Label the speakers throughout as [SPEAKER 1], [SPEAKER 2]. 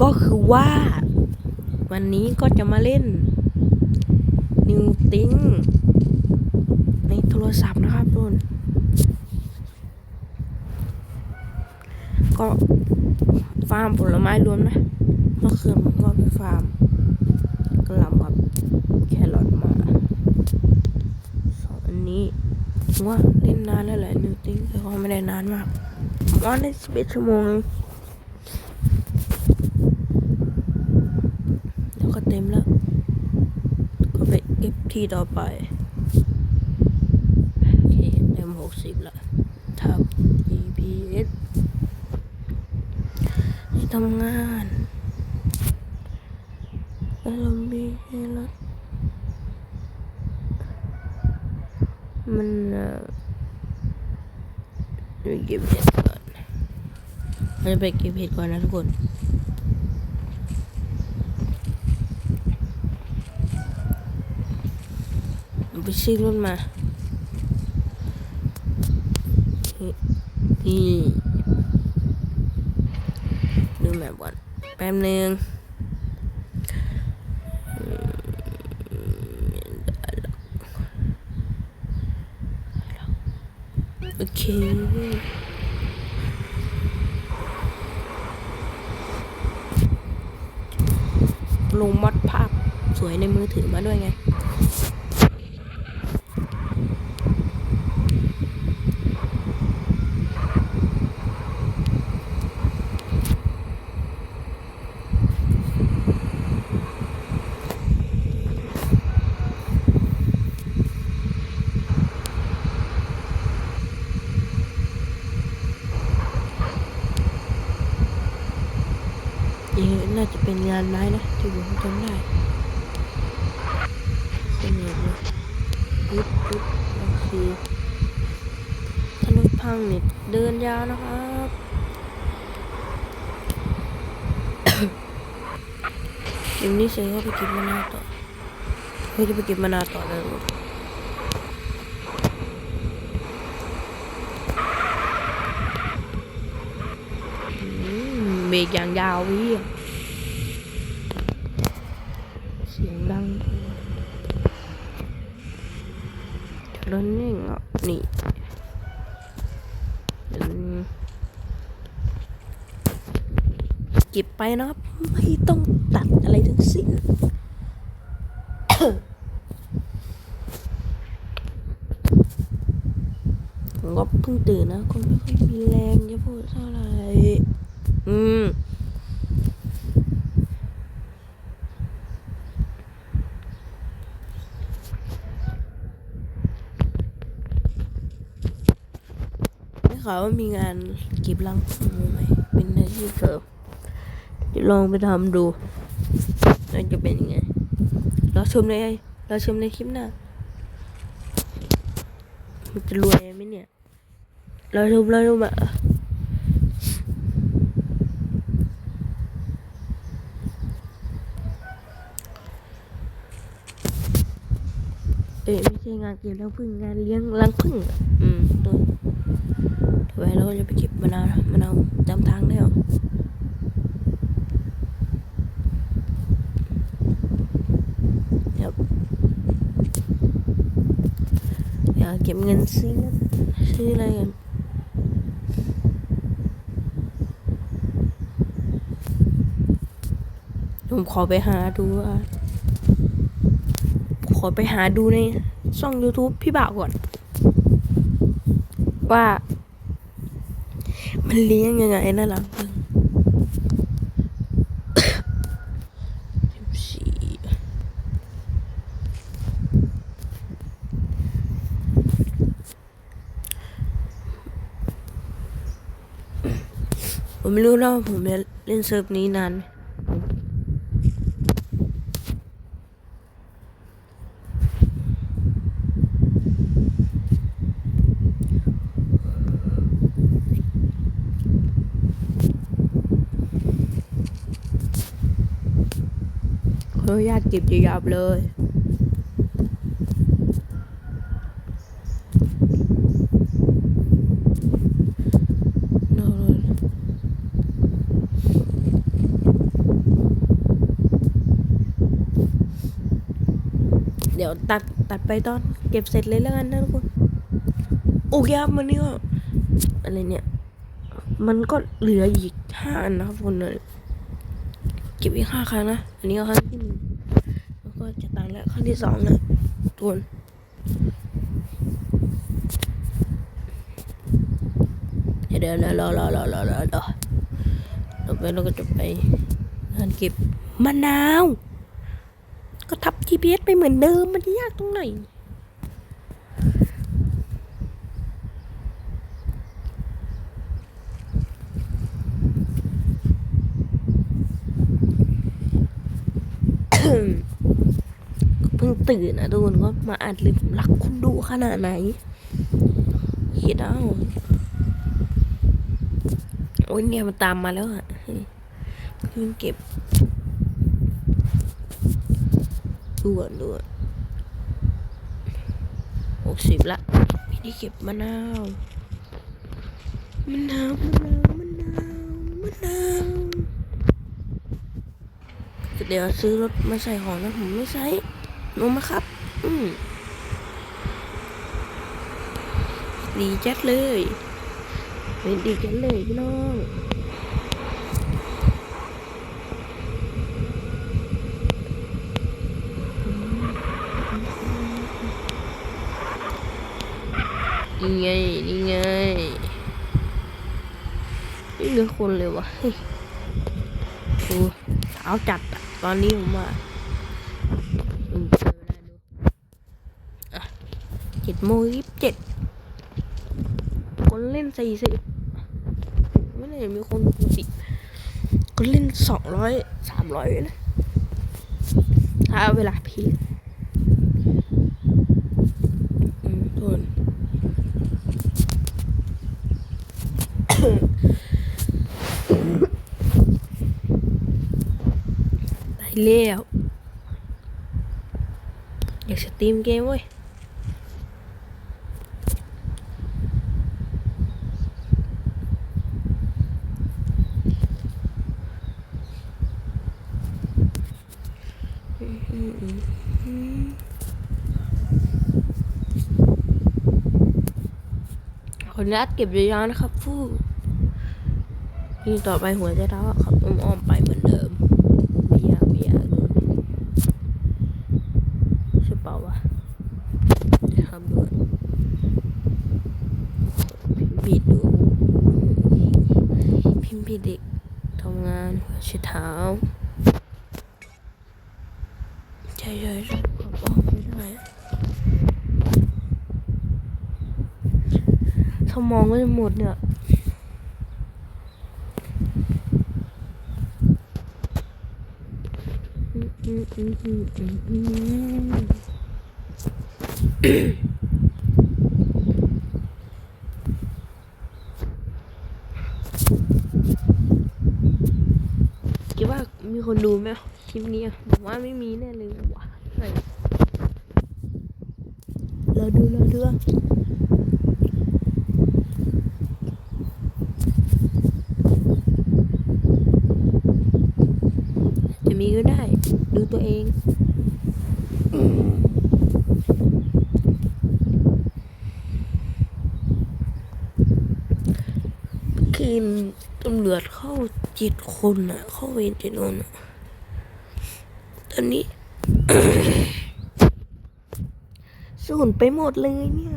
[SPEAKER 1] ก็คือว่า วันนี้ก็จะมาเล่น New Thing ในโทรศัพท์นะครับทุกคนก็ฟาร์มผลไม้รวมนะเมื่อคืนผมก็ไปฟาร์มกระหลำกับแครอทมาสองอันนี้ว่าเล่นนานแล้วแหละ New Thing แต่ก็ไม่ได้นานมากว่าได้สิบเอ็ดชั่วโมงเอง แล้ว ก็เต็มแล้ว ก็ไปเก็บที่ต่อไปโอเคเต็มหกสิบละทับ EPS ที่ทำงานแล้วเรามีแล้วมันเอ่อไปเก็บเห็ดก่อนเราจะไปเก็บเห็ดก่อนนะทุกคน ไปซื้อรถมา นี่ดูแมปก่อนแป๊บนึงโอเคลงมัดภาพสวยในมือถือมาด้วยไง นี่น่าจะเป็นงานไม้นะที่ผมจำได้คนเดียวเลยปึ๊บปึ๊บโอเคถ้ารถพังเนี่ยเดินยาวนะครับ เดี๋ยวนี้เสร็จก็ไปก็บมะนาวต่อเฮ้ยจะไปก็บมะนาวต่อเลยอืมเบรกอย่างยาวพี่งเสียงดังรถนี่อะนี่เก็บไปนะครับ ไม่ต้องตัดอะไรทั้งสิ้นผมก็เพิ่งตื่นนะก็ไม่ค่อยมีแรงจะพูดเท่าไหร่ อืมได้ข่าวว่ามีงานเก็บรังผึ้งใหมเป็นอาชีพเสริม ลองไปทำดูแล้วจะเป็นยังไงเราชมในเราชมในคลิปหน้ามันจะรวยไหมเนี่ย เราชมเราชมอะเอ้ยไม่ใช่งานเก็บรังผึ้งงานเลี้ยงรังผึ้งอะอืมตัวต่อไปเราจะไปเก็บมะนาวมะนาวจำทางได้หรอครับอยา กเก็บเงินซื้อซื้ออะไรกันผมขอไปหาดูว่าขอไปหาดูในช่อง YouTube พี่บ่าวก่อน ว่า มันเลี้ยงยังไงนะหลังพึ่งสิบสี่ ผมไม่รู้นะว่าผมจะเล่นเซิร์ฟนี้นานไหมขออนุญาตเก็บยาบๆเลย โน่น เดี๋ยวตัดตัดไปตอนเก็บเสร็จเลยแล้วกันนะทุกคนโอเคครับวันนี้ก็อะไรเนี่ย มันก็เหลืออีกห้าอันนะครับทุกคนเลยเก็บอีกห้าครั้งนะ อันนี้ก็ครั้งที่หนึ่งแล้วก็จะตายแล้วครั้งที่สองนะทุกคนเดี๋ยวเดี๋ยวรอรอรอรอรอรอต่อไปเราก็จะไปงานเก็บมะนาว ก็ทับ GPS ไปเหมือนเดิมมันจะยากตรงไหนเพิ่งตื่นนะทุกคนก็มาอ่านเลยผมรักคุณดูขนาดไหนคิดเอาโอ้ยเนี่ยมันตามมาแล้วอะเพิ่งเก็บ ด่วนด่วนหกสิบละไม่ได้เก็บมะนาวมะนาวมะนาวมะนาวมะนาวเดี๋ยวซื้อรถมาใส่ของนะผมไม่ใช้ลงมาครับ อืมดีจัดเลยเป็นดีจัดเลยพี่น้อง นี่ไง นี่ไงไม่เหลือคนเลยวะเฮ้ยโอ้เช้าจัดตอนนี้ผมว่าเจอเวลาดูอะเจ็ดโมงยี่สิบเจ็ดคนเล่นสี่สิบไม่น่าจะมีคนปกติคนเล่นสองร้อยสามร้อยนะถ้าเวลาพีคอืมทุกคน ได้แล้วอยากสตรีมเกมเว้ยคนรัดเก็บยาวๆนะครับ ฟูนี่ต่อไปหัวใจเท้าขับอ้อมๆไปเหมือนเดิมไม่ยากไม่ยากเลยใช่เปล่าวะนะครับด้วยพิมพ์ผิดดูพิมพ์ผิดเด็กทำงานหัวใจเท้าใช่ใช่ใช่ขับอ้อมไม่ได้สมองก็จะหมดเนี่ย อืมอืมอืมอืมอืม คิดว่ามีคนดูไหมคลิปนี้อะผมว่าไม่มีแน่เลยว่ะไหนเราดูเราดูอะจะมีก็ได้ ดูตัวเอง คืน ตำรวจเข้าจ็ดคนอะเข้าเวรจ็ดคนอะตอนนี้สูญไปหมดเลยเนี่ย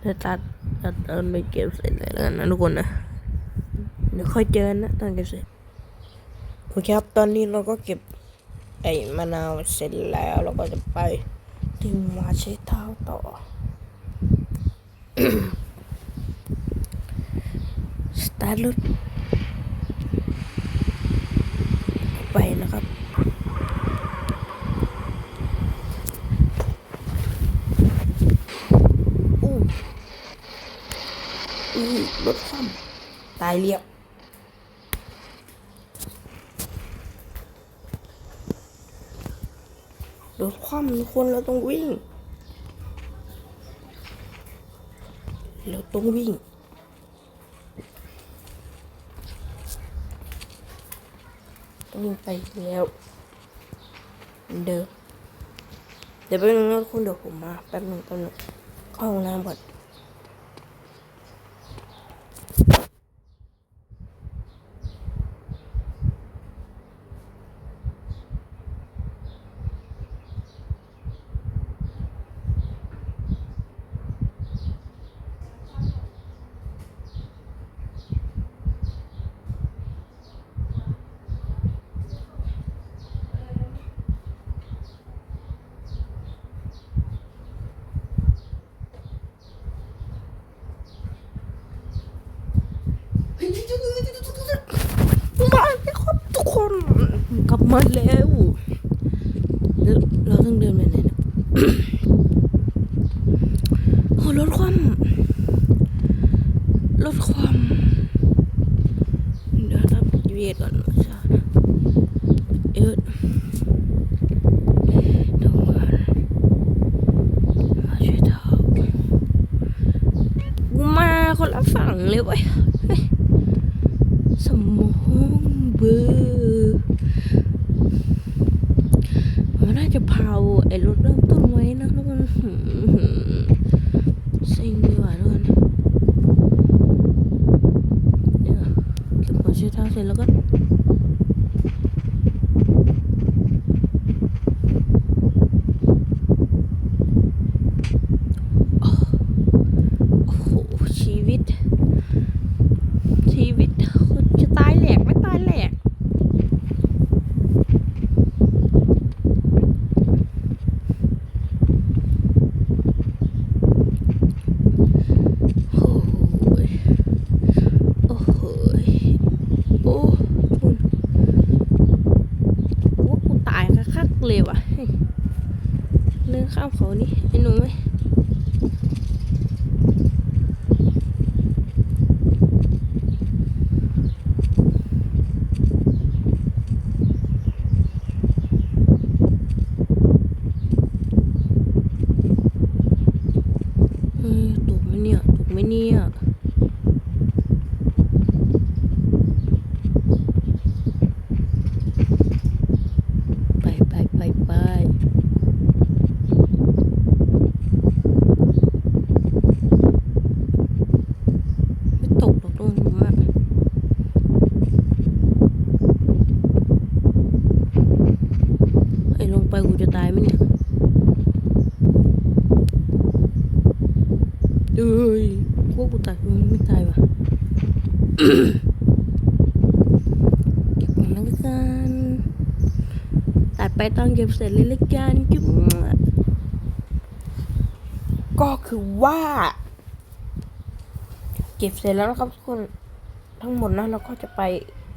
[SPEAKER 1] เดี๋ยวตัดตัดตอนไปเก็บเสร็จเลยแล้วกันนะทุกคนนะเดี๋ยวค่อยเจอกันนะตอนเก็บเสร็จโอเคครับ ตอนนี้เราก็เก็บไอ้มะนาวเสร็จแล้วเราก็จะไปที่มาเชเท้าต่อ ตาร์ทรถไปนะครับ อู้อู้รถคว่ำตายเรียบรถคว่ำทุกคนเราต้องวิ่ง เราต้องวิ่ง ต้อง วิ่งไปแล้วเหมือเดิมเดี๋ยวแป๊บนึงนะคุณเดี๋ยวผมมาแป๊บนึงแป๊บนึงเข้าห้องน้ำก่อน มาแล้วครับทุกคนกลับมาแล้วเราเราต้องเดินไปไหนนะ โอ้ลดความลดความเดี๋ยวรับเวียดก่อนนะจ๊ะเอิดเดี๋ยวก่อนมาช่วยเท้ากูมาคนละฝั่งเลยเว้ยเฮ้ย สมองเบลอร์มันน่าจะเผาไอ้รถเริ่มต้นไว้นะทุกคนหืมซิงดีกว่าทุกคนเนี่ยเก็บหัวเชื้อเท้าเสร็จแล้วก็โอ้โหชีวิต ชีวิตคนจะตายแหลกไม่ตายแหลกโอ้ยโอ้โหยโอ้คุณว่ากูตายคักๆเลยว่ะเฮ้ย เรื่องข้ามเขานี่ไอ้หนูไหม เฮ้ยถูกไหมเนี่ยถูกไหมเนี่ยไปไปไปไปไม่ตกหรอกโดนผมอะไอ้ลงไปกูจะตายไหมเนี่ย เอ้ยพวกกูตัดมันไม่ตายว่ะ เก็บมันแล้วกัน ตัดไปตอนเก็บเสร็จเลยละกันจุ๊บก็คือว่า เก็บเสร็จแล้วนะครับทุกคนทั้งหมดนะเราก็จะไป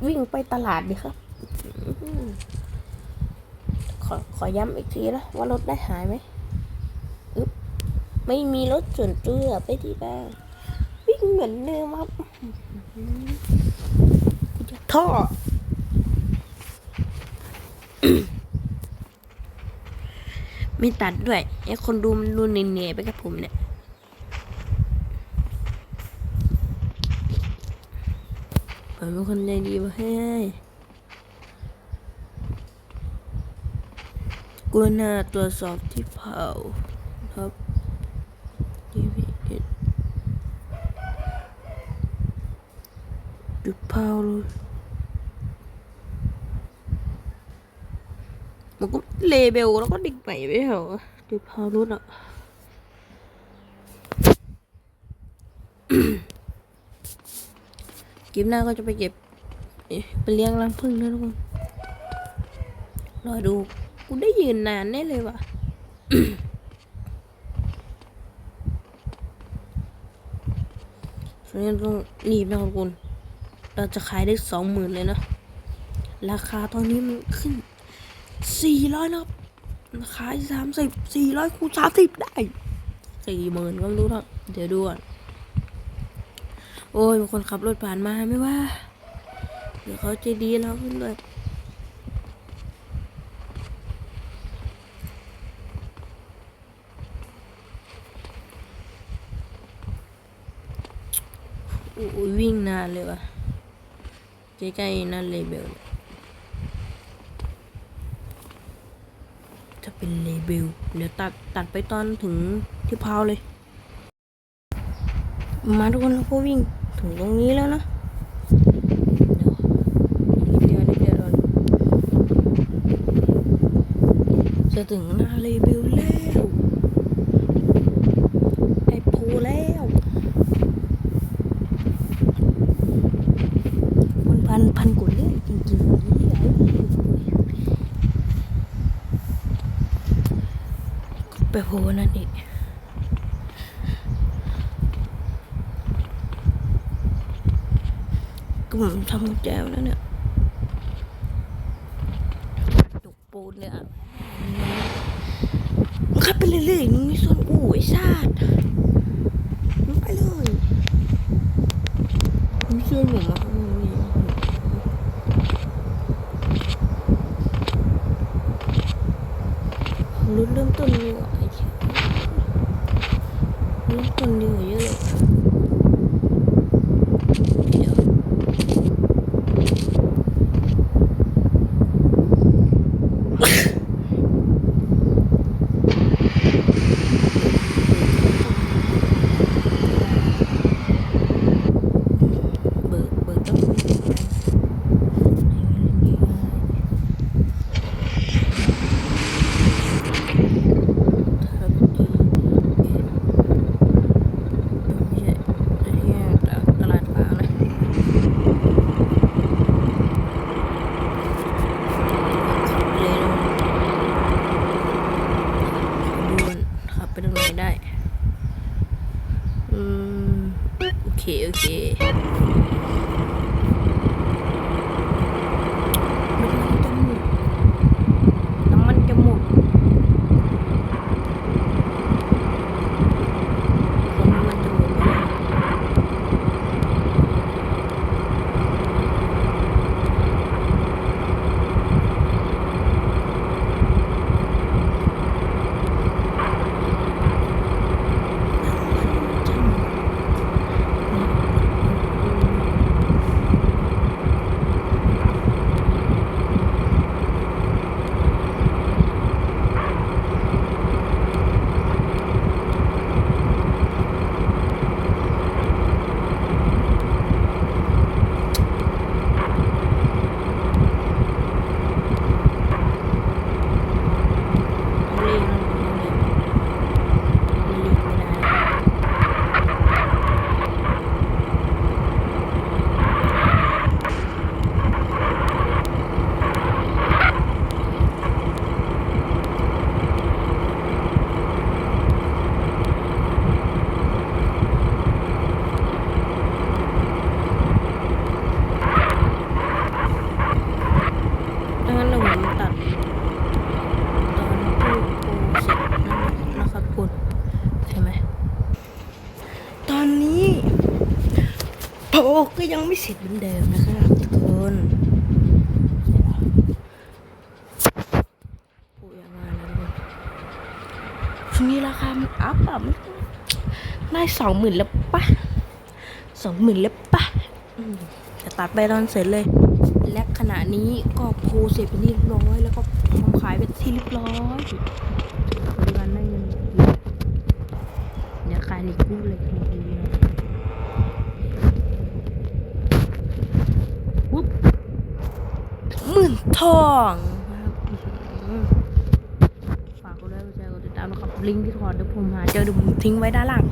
[SPEAKER 1] วิ่งไปตลาดดีครับ ขอขอย้ำอีกทีนะว่ารถได้หายไหมไม่มีรถส่วนตัวไปที่บ้านวิ่งเหมือนเดิมครับท่อ มีตัดด้วยไอ้คนดูมันดูเนียๆไปกับผมเนี่ยผมเป็นคนใจดีมาให้กูน่าตรวจสอบที่เผาครับ DVS จุดเผาเลย มันก็เลเบลแล้วก็ดิ่งไปไม่เหรอดเผารถอะเก็บหน้าก็จะไปเก็บไปเลี้ยงรังผึ้งนะทุกคนรอดูกูได้ยืนนานแน่เลยว่ะฉะนั้นต้องรีบนะครับคุณ เราจะขายได้สองหมื่นเลยนะ ราคาตอนนี้มันขึ้น สี่ร้อยนะครับขายสามสิบสี่ร้อยคูณสามสิบได้สี่หมื่นก็ไม่รู้เท่าเดี๋ยวดูก่อนโอ้ยมีคนขับรถผ่านมาไม่ว่า เดี๋ยวเขาจะดีแล้วขึ้นเลยวิ่งนานเลยวะใกล้ๆนั่นเลยเบลเนี่ย จะเป็นเลเบลเดี๋ยวตัดตัดไปตอนถึงที่พาวเลย มาทุกคนเราก็วิ่งถึงตรงนี้แล้วนะเดี๋ยวนิดเดียวนิดเดียวจะถึงหน้าเลเบลแล้ว ไอโพแล้วมันพันพันกว่าเรื่องจริงๆนี่ไอ้ ไปโพนั่นอีกกลุ่มทำกุญแจวนั่นเนี่ยดกปูนเนี่ยมันขับไปเรื่อยๆนี่ส่วนอู้ไอ้ชาติ โปก็ยังไม่เสร็จเหมือนเดิมนะครับทุกคนปูยังไงนะทุกคนช่วงนี้ราคามันอัพอะมันได้สองหมื่นแล้วปะสองหมื่นแล้วปะจะตัดไปตอนเสร็จเลย และขณะนี้ก็โพลเสร็จเป็นที่เรียบร้อย แล้วก็ทำขายเป็นที่เรียบร้อยปัจจุบันได้เงินเยอะเดี๋ยวขายเหล็กคู่เหล็กหมดเลยนะปุ๊บหมื่นทองนะครับอื้อหือฝากกดไลค์กดแชร์กดติดตามนะครับ ลิงก์ที่ถอดเดี๋ยว ผมหาเจอเดี๋ยวผมทิ้งไว้ด้านล่าง